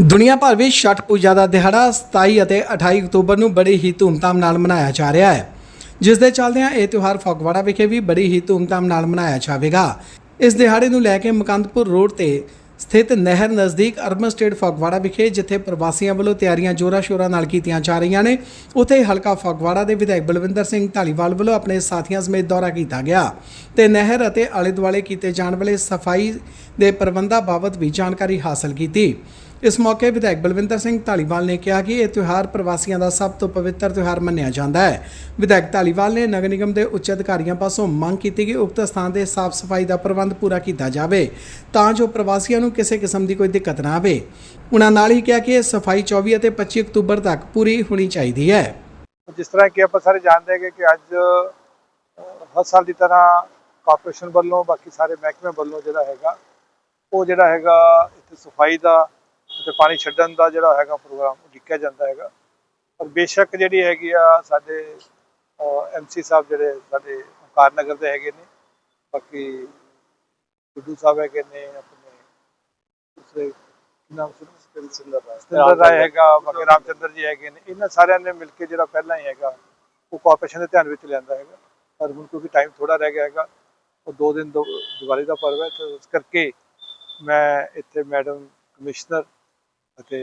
ਦੁਨੀਆ ਭਰ ਵਿੱਚ ਛਠ ਪੂਜਾ ਦਾ ਦਿਹਾੜਾ 27 ਅਤੇ 28 ਅਕਤੂਬਰ ਨੂੰ ਬੜੀ ਹੀ ਧੂਮਧਾਮ ਨਾਲ ਮਨਾਇਆ ਜਾ ਰਿਹਾ ਹੈ। ਜਿਸ ਦੇ ਚੱਲਦਿਆਂ ਇਹ ਤਿਉਹਾਰ ਫਗਵਾੜਾ ਵਿਖੇ ਵੀ ਬੜੀ ਹੀ ਧੂਮਧਾਮ ਨਾਲ ਮਨਾਇਆ ਜਾਵੇਗਾ। ਇਸ ਦਿਹਾੜੇ ਨੂੰ ਲੈ ਕੇ ਮਕੰਦਪੁਰ ਰੋਡ ਤੇ ਸਥਿਤ ਨਹਿਰ ਨਜ਼ਦੀਕ ਅਰਬਨ ਸਟੇਟ ਫਗਵਾੜਾ ਵਿਖੇ, ਜਿੱਥੇ ਪ੍ਰਵਾਸੀਆਂ ਵੱਲੋਂ ਤਿਆਰੀਆਂ ਜੋਰਾ ਸ਼ੋਰਾਂ ਨਾਲ ਕੀਤੀਆਂ ਜਾ ਰਹੀਆਂ ਨੇ, ਉੱਥੇ ਹਲਕਾ ਫਗਵਾੜਾ ਦੇ ਵਿਧਾਇਕ ਬਲਵਿੰਦਰ ਸਿੰਘ ਢਾਲੀਵਾਲ ਵੱਲੋਂ ਆਪਣੇ ਸਾਥੀਆਂ ਸਮੇਤ ਦੌਰਾ ਕੀਤਾ ਗਿਆ ਤੇ ਨਹਿਰ ਅਤੇ ਆਲੇ ਦੁਆਲੇ ਕੀਤੇ ਜਾਣ ਵਾਲੇ ਸਫ਼ਾਈ ਦੇ ਪ੍ਰਬੰਧਾਂ ਬਾਬਤ ਵੀ ਜਾਣਕਾਰੀ ਹਾਸਲ ਕੀਤੀ। ਇਸ ਮੌਕੇ ਵਿਧਾਇਕ ਬਲਵਿੰਦਰ ਸਿੰਘ ਢਾਲੀਵਾਲ ਨੇ ਕਿਹਾ ਕਿ ਇਹ ਤਿਉਹਾਰ ਪ੍ਰਵਾਸੀਆਂ ਦਾ ਸਭ ਤੋਂ ਪਵਿੱਤਰ ਤਿਉਹਾਰ ਮੰਨਿਆ ਜਾਂਦਾ ਹੈ। ਵਿਧਾਇਕ ਢਾਲੀਵਾਲ ਨੇ ਨਗਰ ਨਿਗਮ ਦੇ ਉੱਚ ਅਧਿਕਾਰੀਆਂ ਪਾਸੋਂ ਮੰਗ ਕੀਤੀ ਕਿ ਉਕਤ ਸਥਾਨ ਦੇ ਸਾਫ਼ ਸਫ਼ਾਈ ਦਾ ਪ੍ਰਬੰਧ ਪੂਰਾ ਕੀਤਾ ਜਾਵੇ, ਤਾਂ ਜੋ ਪ੍ਰਵਾਸੀਆਂ ਨੂੰ ਕਿਸੇ ਕਿਸਮ ਦੀ ਕੋਈ ਦਿੱਕਤ ਨਾ ਆਵੇ। ਉਹਨਾਂ ਨਾਲ ਹੀ ਕਿਹਾ ਕਿ ਇਹ ਸਫ਼ਾਈ 24 ਅਤੇ 25 ਅਕਤੂਬਰ ਤੱਕ ਪੂਰੀ ਹੋਣੀ ਚਾਹੀਦੀ ਹੈ। ਜਿਸ ਤਰ੍ਹਾਂ ਕਿ ਆਪਾਂ ਸਾਰੇ ਜਾਣਦੇ ਹੈਗੇ ਕਿ ਅੱਜ ਹਰ ਸਾਲ ਦੀ ਤਰ੍ਹਾਂ ਕਾਰਪੋਰੇਸ਼ਨ ਵੱਲੋਂ ਬਾਕੀ ਸਾਰੇ ਮਹਿਕਮੇ ਵੱਲੋਂ ਜਿਹੜਾ ਹੈਗਾ, ਉਹ ਜਿਹੜਾ ਹੈਗਾ ਇੱਥੇ ਸਫ਼ਾਈ ਦਾ ਅਤੇ ਪਾਣੀ ਛੱਡਣ ਦਾ ਜਿਹੜਾ ਹੈਗਾ ਪ੍ਰੋਗਰਾਮ ਉਲੀਕਿਆ ਜਾਂਦਾ ਹੈਗਾ। ਪਰ ਬੇਸ਼ੱਕ ਜਿਹੜੀ ਹੈਗੀ ਆ ਸਾਡੇ ਐਮਸੀ ਸਾਹਿਬ ਜਿਹੜੇ ਸਾਡੇ ਓਂਕਾਰ ਨਗਰ ਦੇ ਹੈਗੇ ਨੇ ਬਾਕੀ ਸਿੱਧੂ ਸਾਹਿਬ ਹੈਗੇ ਨੇ ਆਪਣੇ ਦੂਸਰੇ ਕੀ ਨਾਮ ਸੀ? ਸਤਿੰਦਰ ਰਾਏ? ਹੈਗਾ ਬਾਕੀ ਰਾਮਚੰਦਰ ਜੀ ਹੈਗੇ ਨੇ ਇਹਨਾਂ ਸਾਰਿਆਂ ਨੇ ਮਿਲ ਕੇ ਜਿਹੜਾ ਪਹਿਲਾਂ ਹੀ ਹੈਗਾ ਉਹ ਕਾਰਪੋਰੇਸ਼ਨ ਦੇ ਧਿਆਨ ਵਿੱਚ ਲਿਆਂਦਾ ਹੈਗਾ। ਪਰ ਹੁਣ ਕਿਉਂਕਿ ਟਾਈਮ ਥੋੜਾ ਰਹਿ ਗਿਆ ਹੈਗਾ ਉਹ ਦੋ ਦਿਨ ਦੋ ਦੀਵਾਲੀ ਦਾ ਪਰਵ ਹੈ ਤੇ ਇਸ ਕਰਕੇ ਮੈਂ ਇੱਥੇ ਮੈਡਮ ਕਮਿਸ਼ਨਰ ਅਤੇ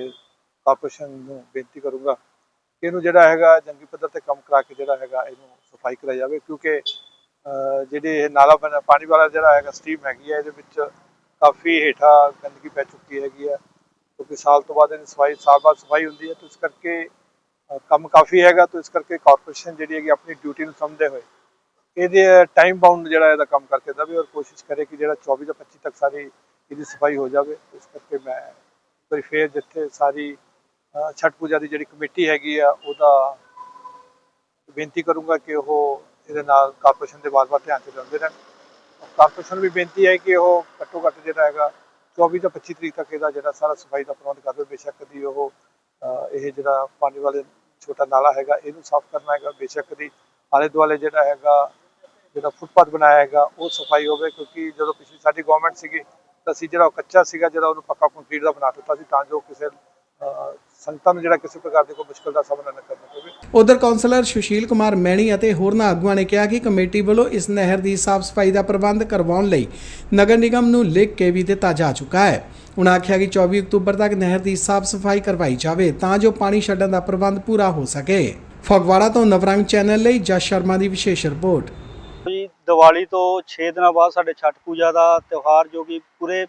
ਕਾਰਪੋਰੇਸ਼ਨ ਨੂੰ ਬੇਨਤੀ ਕਰੂੰਗਾ ਕਿ ਇਹਨੂੰ ਜਿਹੜਾ ਹੈਗਾ ਜੰਗੀ ਪੱਧਰ ਤੇ ਕੰਮ ਕਰਾ ਕੇ ਜਿਹੜਾ ਹੈਗਾ ਇਹਨੂੰ ਸਫ਼ਾਈ ਕਰਾਈ ਜਾਵੇ, ਕਿਉਂਕਿ ਜਿਹੜੀ ਇਹ ਨਾਲਾ ਬਣਾ, ਪਾਣੀ ਵਾਲਾ ਜਿਹੜਾ ਹੈਗਾ ਸਟ੍ਰੀਮ ਹੈਗੀ ਹੈ, ਇਹਦੇ ਵਿੱਚ ਕਾਫੀ ਹੇਠਾਂ ਗੰਦਗੀ ਪੈ ਚੁੱਕੀ ਹੈਗੀ ਹੈ, ਕਿਉਂਕਿ ਸਾਲ ਤੋਂ ਬਾਅਦ ਇਹਦੀ ਸਫ਼ਾਈ, ਸਾਲ ਬਾਅਦ ਸਫ਼ਾਈ ਹੁੰਦੀ ਹੈ, ਤਾਂ ਇਸ ਕਰਕੇ ਕੰਮ ਕਾਫੀ ਹੈਗਾ, ਤਾਂ ਇਸ ਕਰਕੇ ਕਾਰਪੋਰੇਸ਼ਨ ਜਿਹੜੀ ਹੈਗੀ ਆਪਣੀ ਡਿਊਟੀ ਨੂੰ ਸਮਝਦੇ ਹੋਏ ਇਹਦੇ ਟਾਈਮ ਬਾਉਂਡ ਜਿਹੜਾ ਇਹਦਾ ਕੰਮ ਕਰਕੇ ਦੇਵੇ ਔਰ ਕੋਸ਼ਿਸ਼ ਕਰੇ ਕਿ ਜਿਹੜਾ 24 ਤੋਂ 25 ਤੱਕ ਸਾਰੀ ਇਹਦੀ ਸਫ਼ਾਈ ਹੋ ਜਾਵੇ, ਇਸ ਕਰਕੇ ਮੈਂ ਇੱਕ ਫੇਰ ਜਿੱਥੇ ਸਾਰੀ ਅਹ, ਛਠ ਪੂਜਾ ਦੀ ਜਿਹੜੀ ਕਮੇਟੀ ਹੈਗੀ ਆ ਉਹਦਾ ਬੇਨਤੀ ਕਰੂੰਗਾ ਕਿ ਉਹ ਇਹਦੇ ਨਾਲ ਕਾਰਪੋਰੇਸ਼ਨ ਦੇ ਵਾਰ-ਵਾਰ ਧਿਆਨ ਚ ਲਿਆਉਂਦੇ ਰਹਿਣ। ਕਾਰਪੋਰੇਸ਼ਨ ਨੂੰ ਵੀ ਬੇਨਤੀ ਹੈ ਕਿ ਉਹ ਘੱਟੋ ਘੱਟ ਜਿਹੜਾ ਹੈਗਾ 24 ਤੋਂ 25 ਤਰੀਕ ਤੱਕ ਇਹਦਾ ਜਿਹੜਾ ਸਾਰਾ ਸਫ਼ਾਈ ਦਾ ਪ੍ਰਬੰਧ ਕਰ ਬੇਸ਼ੱਕ ਦੀ ਉਹ ਇਹ ਜਿਹੜਾ ਪਾਣੀ ਵਾਲੇ ਛੋਟਾ ਨਾਲਾ ਹੈਗਾ ਇਹਨੂੰ ਸਾਫ਼ ਕਰਨਾ ਹੈਗਾ। ਬੇਸ਼ੱਕ ਦੀ ਆਲੇ ਦੁਆਲੇ ਜਿਹੜਾ ਹੈਗਾ ਜਿਹੜਾ ਫੁੱਟਪਾਥ ਬਣਾਇਆ ਹੈਗਾ ਉਹ ਸਫ਼ਾਈ ਹੋਵੇ ਕਿਉਂਕਿ ਜਦੋਂ ਪਿਛਲੀ ਸਾਡੀ ਗਵਰਨਮੈਂਟ ਸੀਗੀ ਅਸੀਂ ਜਿਹੜਾ ਉਹ ਕੱਚਾ ਸੀਗਾ, ਜਿਹੜਾ ਉਹਨੂੰ ਪੱਕਾ ਕੰਕਰੀਟ ਦਾ ਬਣਾ ਦਿੱਤਾ ਸੀ ਤਾਂ ਜੋ ਕਿਸੇ ਸੰਗਤਾਂ ਨੂੰ ਜਿਹੜਾ ਕਿਸੇ ਪ੍ਰਕਾਰ ਦੀ ਕੋਈ ਮੁਸ਼ਕਲ ਦਾ ਸਾਹਮਣਾ ਨਾ ਕਰਨਾ ਪਵੇ। ਉਧਰ ਕਾਉਂਸਲਰ ਸੁਸ਼ੀਲ ਕੁਮਾਰ ਮੈਣੀ ਅਤੇ ਹੋਰਨਾਂ ਆਗੂਆਂ ਨੇ ਕਿਹਾ ਕਿ ਕਮੇਟੀ ਵੱਲੋਂ ਇਸ ਨਹਿਰ ਦੀ ਸਾਫ਼ ਸਫ਼ਾਈ ਦਾ ਪ੍ਰਬੰਧ ਕਰਵਾਉਣ ਲਈ ਨਗਰ ਨਿਗਮ ਨੂੰ ਲਿਖ ਕੇ ਵੀ ਦਿੱਤਾ ਜਾ ਚੁੱਕਾ ਹੈ। ਉਨ੍ਹਾਂ ਆਖਿਆ ਕਿ 24 ਅਕਤੂਬਰ ਤੱਕ ਨਹਿਰ ਦੀ ਸਾਫ਼ ਸਫ਼ਾਈ ਕਰਵਾਈ ਜਾਵੇ ਤਾਂ ਜੋ ਪਾਣੀ ਛੱਡਣ ਦਾ ਪ੍ਰਬੰਧ ਪੂਰਾ ਹੋ ਸਕੇ। ਫਗਵਾੜਾ ਤੋਂ ਨਵਰੰਗ ਚੈਨਲ ਲਈ ਜਸ ਸ਼ਰਮਾ ਦੀ ਵਿਸ਼ੇਸ਼ ਰਿਪੋਰਟ। ਦੀਵਾਲੀ ਤੋਂ 6 ਦਿਨਾਂ ਬਾਅਦ ਸਾਡੇ ਛਠ ਪੂਜਾ ਦਾ ਤਿਉਹਾਰ ਜੋ ਕਿ ਪੂਰੇ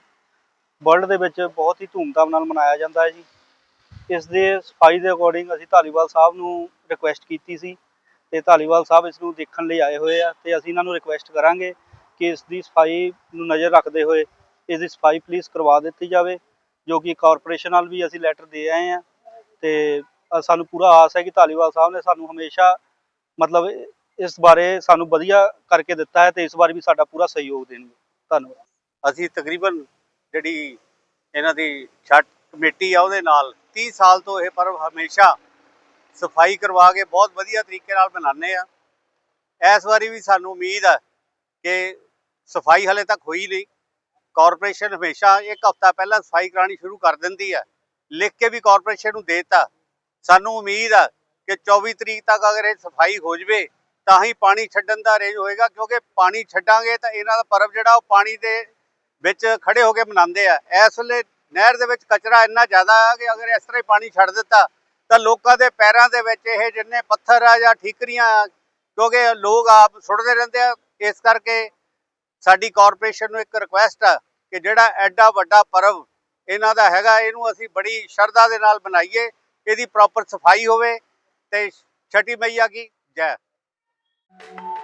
ਵਰਲਡ ਦੇ ਵਿੱਚ ਬਹੁਤ ਹੀ ਧੂਮਧਾਮ ਨਾਲ ਮਨਾਇਆ ਜਾਂਦਾ ਹੈ ਜੀ। ਇਸ ਦੇ ਸਫ਼ਾਈ ਦੇ ਅਕੋਰਡਿੰਗ ਅਸੀਂ ਧਾਲੀਵਾਲ ਸਾਹਿਬ ਨੂੰ ਰਿਕੁਐਸਟ ਕੀਤੀ ਸੀ ਤੇ ਧਾਲੀਵਾਲ ਸਾਹਿਬ ਇਸ ਨੂੰ ਦੇਖਣ ਲਈ ਆਏ ਹੋਏ ਆ ਤੇ ਅਸੀਂ ਇਹਨਾਂ ਨੂੰ ਰਿਕੁਐਸਟ ਕਰਾਂਗੇ ਕਿ ਇਸ ਦੀ ਸਫ਼ਾਈ ਨੂੰ ਨਜ਼ਰ ਰੱਖਦੇ ਹੋਏ ਇਸ ਦੀ ਸਫ਼ਾਈ ਪਲੀਜ਼ ਕਰਵਾ ਦਿੱਤੀ ਜਾਵੇ, ਜੋ ਕਿ ਕਾਰਪੋਰੇਸ਼ਨ ਨਾਲ ਵੀ ਅਸੀਂ ਲੈਟਰ ਦੇ ਆਏ ਆ ਤੇ ਸਾਨੂੰ ਪੂਰਾ ਆਸ ਹੈ ਕਿ ਧਾਲੀਵਾਲ ਸਾਹਿਬ ਨੇ ਸਾਨੂੰ ਹਮੇਸ਼ਾ ਮਤਲਬ ਇਸ ਬਾਰੇ ਸਾਨੂੰ ਵਧੀਆ ਕਰਕੇ ਦਿੱਤਾ ਹੈ ਤੇ ਇਸ ਵਾਰ ਵੀ ਸਾਡਾ ਪੂਰਾ ਸਹਿਯੋਗ ਦੇਣਗੇ। ਧੰਨਵਾਦ। ਅਸੀਂ ਤਕਰੀਬਨ ਜਿਹੜੀ ਇਹਨਾਂ ਦੀ ਛੱਟ ਕਮੇਟੀ ਆ ਉਹਦੇ ਨਾਲ 30 ਸਾਲ ਤੋਂ ਇਹ ਪਰਵ ਹਮੇਸ਼ਾ ਸਫ਼ਾਈ ਕਰਵਾ ਕੇ ਬਹੁਤ ਵਧੀਆ ਤਰੀਕੇ ਨਾਲ ਮਨਾਉਂਦੇ ਆ। ਇਸ ਵਾਰੀ ਵੀ ਸਾਨੂੰ ਉਮੀਦ ਹੈ ਕਿ ਸਫ਼ਾਈ ਹਲੇ ਤੱਕ ਹੋਈ ਨਹੀਂ। ਕਾਰਪੋਰੇਸ਼ਨ ਹਮੇਸ਼ਾ ਇੱਕ ਹਫ਼ਤਾ ਪਹਿਲਾਂ ਸਫ਼ਾਈ ਕਰਾਣੀ ਸ਼ੁਰੂ ਕਰ ਦਿੰਦੀ ਹੈ। ਲਿਖ ਕੇ ਵੀ ਕਾਰਪੋਰੇਸ਼ਨ ਨੂੰ ਦੇਤਾ। ਸਾਨੂੰ ਉਮੀਦ ਹੈ ਕਿ 24 ਤਰੀਕ ਤੱਕ ਅਗਰ ਇਹ ਸਫ਼ਾਈ ਹੋ ਜਵੇ ਤਾਂ ਹੀ ਪਾਣੀ ਛੱਡਣ ਦਾ ਰੇਜ਼ ਹੋਏਗਾ ਕਿਉਂਕਿ ਪਾਣੀ ਛੱਡਾਂਗੇ ਤਾਂ ਇਹਨਾਂ ਦਾ ਪਰਬ ਜਿਹੜਾ ਉਹ ਪਾਣੀ ਦੇ ਵਿੱਚ ਖੜੇ ਹੋ ਕੇ ਮਨਾਉਂਦੇ ਆ। ਇਸ ਵੇਲੇ ਨਹਿਰ ਦੇ ਵਿੱਚ ਕਚਰਾ ਇੰਨਾ ਜ਼ਿਆਦਾ ਆ ਕਿ ਅਗਰ ਇਸ ਤਰ੍ਹਾਂ ਹੀ ਪਾਣੀ ਛੱਡ ਦਿੱਤਾ ਤਾਂ ਲੋਕਾਂ ਦੇ ਪੈਰਾਂ ਦੇ ਵਿੱਚ ਇਹ ਜਿੰਨੇ ਪੱਥਰ ਆ ਜਾਂ ਠੀਕਰੀਆਂ ਆ, ਕਿਉਂਕਿ ਲੋਕ ਆਪ ਸੁੱਟਦੇ ਰਹਿੰਦੇ ਆ ਇਸ ਕਰਕੇ ਸਾਡੀ ਕਾਰਪੋਰੇਸ਼ਨ ਨੂੰ ਇੱਕ ਰਿਕੁਐਸਟ ਆ ਕਿ ਜਿਹੜਾ ਐਡਾ ਵੱਡਾ ਪਰਬ ਇਹਨਾਂ ਦਾ ਹੈਗਾ ਇਹਨੂੰ ਅਸੀਂ ਬੜੀ ਸ਼ਰਧਾ ਦੇ ਨਾਲ ਮਨਾਈਏ ਇਹਦੀ ਪ੍ਰੋਪਰ ਸਫ਼ਾਈ ਹੋਵੇ ਤੇ ਛठी ਮਈਆ ਕੀ ਜੈ। Thank you.